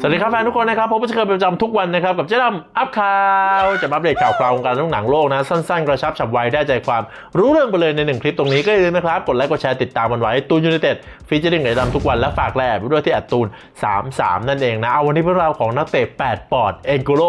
สวัสดีครับแฟนทุกคนนะครับพบกันเช่นเคยประจำทุกวันนะครับ กับเจ๊ดำอัพข่าวจะมาอัปเดตข่าวคราววงการทุกหนังโลกนะ สั้นๆ กระชับฉับไวได้ใจความรู้เรื่องไปเลยในหนึ่งคลิปตรงนี้ก็อย่าลืมนะครับ กดไลค์กดแชร์ติดตามมันไว้ตูนยูไนเต็ดฟีเจอริ่งเจ๊ดำทุกวันและฝากแลไปด้วยที่แอดตูน 33 นั่นเองนะเอาวันนี้เป็นเราของนักเตะ8 ปอดเอ็นโกโล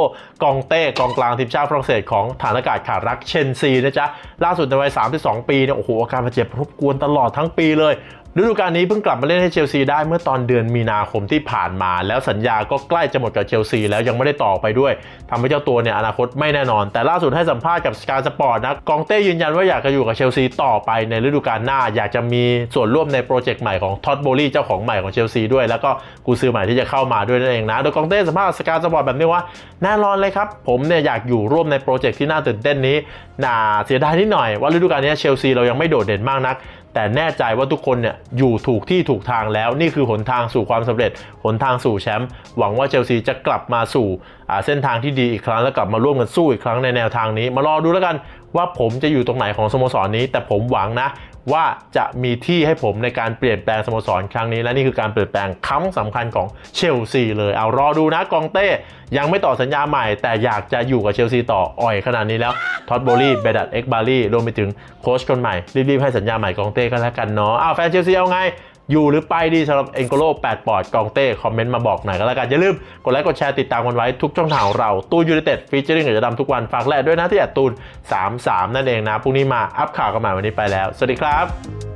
กองเต้กองกลางทีมชาติฝรั่งเศสของฐานอากาศขารักเชนซีนะจ๊ะล่าสุดในวัย 32 ปีเนี่ยโอ้โหอาการบาดเจ็บรบกวนตลอดทั้งปีเลยฤดูกาลนี้เพิ่งกลับมาเล่นให้เชลซีได้เมื่อตอนเดือนมีนาคมที่ผ่านมา แล้วสัญญาก็ใกล้จะหมดกับเชลซีแล้วยังไม่ได้ต่อไปด้วยทำให้เจ้าตัวเนี่ยอนาคตไม่แน่นอน แต่ล่าสุดให้สัมภาษณ์กับสกายสปอร์ตนะกองเต้ยืนยันว่าอยากจะอยู่กับเชลซีต่อไปในฤดูกาลหน้า อยากจะมีส่วนร่วมในโปรเจกต์ใหม่ของท็อตโบลี่เจ้าของใหม่ของเชลซีด้วย แล้วก็กูซื้อใหม่ที่จะเข้ามาด้วยนั่นเองนะโดยกองเต้สัมภาษณ์สกายสปอร์ตแบบนี้ว่าแน่นอนเลยครับผมเนี่ยอยากอยู่ร่วมในโปรเจกต์ที่น่าตื่นเต้นนี้น่าเสียดายนิดหน่อยว่าฤดูกาลนี้เชลซีเรายังไม่โดดเด่นมากนัก แต่แน่ใจว่าทุกคนเนี่ยอยู่ถูกที่ถูกทางแล้ว นี่คือหนทางสู่ความสำเร็จ หนทางสู่แชมป์หวังว่าเชลซีจะกลับมาสู่เส้นทางที่ดีอีกครั้ง แล้วกลับมาร่วมกันสู้อีกครั้งในแนวทางนี้ มารอดูแล้วกัน ว่าผมจะอยู่ตรงไหนของสโมสรนี้ แต่ผมหวังนะ ว่าจะมีที่ให้ผมในการเปลี่ยนแปลงสโมสรครั้งนี้และนี่คือการเปลี่ยนแปลงครั้งสำคัญของเชลซีเลยเอารอดูนะกองเต้ยังไม่ต่อสัญญาใหม่ แต่อยากจะอยู่กับเชลซีต่ออ่อยขนาดนี้แล้วท็อตโบลี่เบดัตเอ็กบารี่รวมไปถึงโค้ชคนใหม่รีบๆให้สัญญาใหม่กองเต้ก็แล้วกันเนาะอ้าวแฟนเชลซีเอาไง อยู่หรือไปดีสำหรับเอ็นโกโล8ปอดกองเต้ คอมเมนต์มาบอกหน่อยก็แล้วกัน อย่าลืมกดไลค์กดแชร์ติดตามกันไว้ทุกช่องทางของเราตูนยูไนเต็ดฟีเจอริ่งกับจะดำทุกวันฝากแลกด้วยนะที่แอดตูน33 นั่นเองนะพรุ่งนี้มาอัพข่าวกันใหม่วันนี้ไปแล้ว สวัสดีครับ